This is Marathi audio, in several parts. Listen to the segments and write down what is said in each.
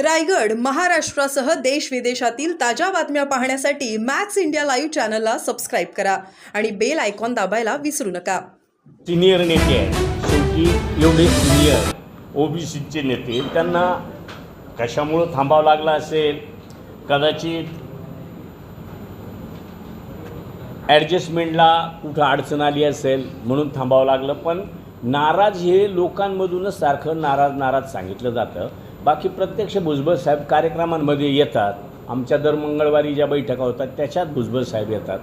रायगड महाराष्ट्रासह देश विदेशातील ताज्या बातम्या पाहण्यासाठी मॅक्स इंडिया लाईव्ह चॅनलला सबस्क्राईब करा आणि बेल आयकॉन दाबायला विसरू नका. सिनियर नेते आहेत. शेवटी एवढे सिनियर ओबीसीचे नेते त्यांना कशामुळं थांबावं लागलं असेल? कदाचित ॲडजस्टमेंटला कुठं अडचण आली असेल म्हणून थांबावं लागलं. पण नाराज हे लोकांमधूनच सारखं नाराज नाराज सांगितलं जातं. बाकी प्रत्यक्ष भुजबळ साहेब कार्यक्रमांमध्ये येतात. आमच्या दर मंगळवारी ज्या बैठका होतात त्याच्यात भुजबळ साहेब येतात.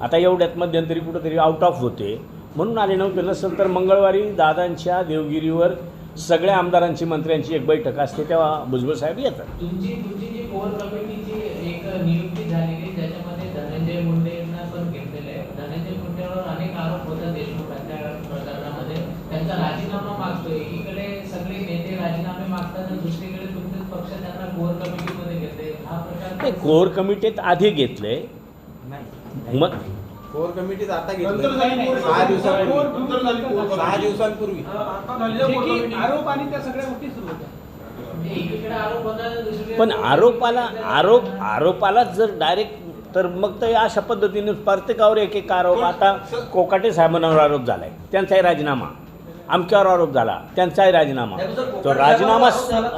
आता एवढ्यात मध्यंतरी कुठंतरी आउट ऑफ होते. म्हणून आले नव्हते नसेल तर मंगळवारी दादांच्या देवगिरीवर सगळ्या आमदारांची मंत्र्यांची एक बैठक असते तेव्हा भुजबळ साहेब येतात. तुमची तुमची जी कोर कमिटीची एक नियुक्ती झालेली धनंजय मुंडेंना पण घेतलेलं आहे. धनंजय मुंडेवर अनेक आरोप देशमुखांच्या प्रकरणामध्ये. त्यांचा राजीनामा मागतोय. राजीनामे मागतात दुसरीकडे तुमचेच पक्ष त्यांना कोर कमिटीमध्ये घेते हा प्रकार ते कोर कमिटीत आधी घेतले. मग कोर कमिटीत आता घेतलं. सहा दिवसापूर्वी. सहा. आरोप आणि त्या सगळ्या गोष्टी सुरू होत्या. म्हणजे पण आरोपाला आरोप आरोपालाच जर डायरेक्ट तर मग तर अशा पद्धतीने प्रत्येकावर एक एक आरोप. आता कोकाटे साहेबांवर आरोप झालाय. त्यांचाही राजीनामा. आमच्यावर आरोप झाला. त्यांचाही राजीनामा. तो राजीनामा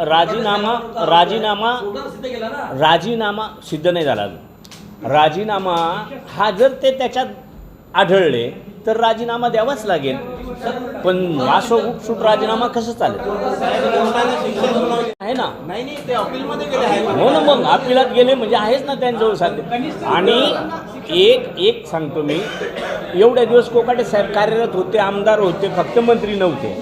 राजीनामा राजीनामा राजीनामा सिद्ध नाही झाला अजून. राजीनामा हा जर ते त्याच्यात आढळले तर राजीनामा द्यावाच लागेल. पण असं उपसूट राजीनामा कसं चालेल? आहे ना? हो ना मग अपिलात गेले म्हणजे आहेच ना त्यांच्याजवळ साध्य आणि एक एक सांगतो मी एवढ्या दिवस कोकाटे साहेब कार्यरत होते आमदार होते फक्त मंत्री नव्हते.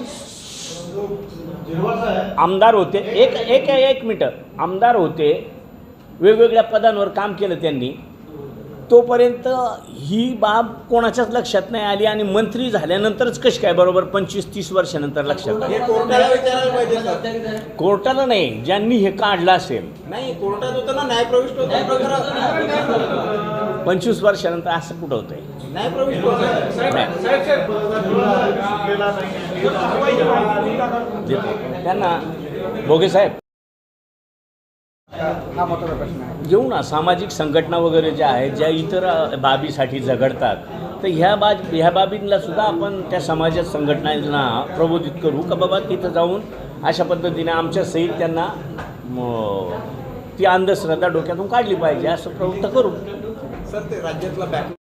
आमदार होते एक एक एक मिनटं. आमदार होते वेगवेगळ्या पदांवर काम केलं त्यांनी. तोपर्यंत ही बाब कोणाच्याच लक्षात नाही आली आणि मंत्री झाल्यानंतरच कशी काय बरोबर पंचवीस तीस वर्षानंतर लक्षात आली? हे कोर्टाला विचारायला पाहिजे सर. कोर्टाला नाही ज्यांनी हे काढलं असेल. नाही कोर्टात होतं ना न्यायप्रविष्ट होतं प्रकरण पंचवीस वर्षानंतर असं कुठं होतंय? न्यायप्रविष्ट होतं नाही. देतो. त्यांना भोगे साहेब हा महत्त्वाचा प्रश्न आहे. घेऊ ना सामाजिक संघटना वगैरे ज्या आहेत ज्या इतर बाबीसाठी झगडतात तर ह्या बाज ह्या बाबींना सुद्धा आपण त्या समाजात संघटनांना प्रबोधित करू का बाबा तिथं जाऊन अशा पद्धतीने आमच्या सहित त्यांना ती अंधश्रद्धा डोक्यातून काढली पाहिजे असं प्रवृत्त करू. सर ते राज्यातला बॅक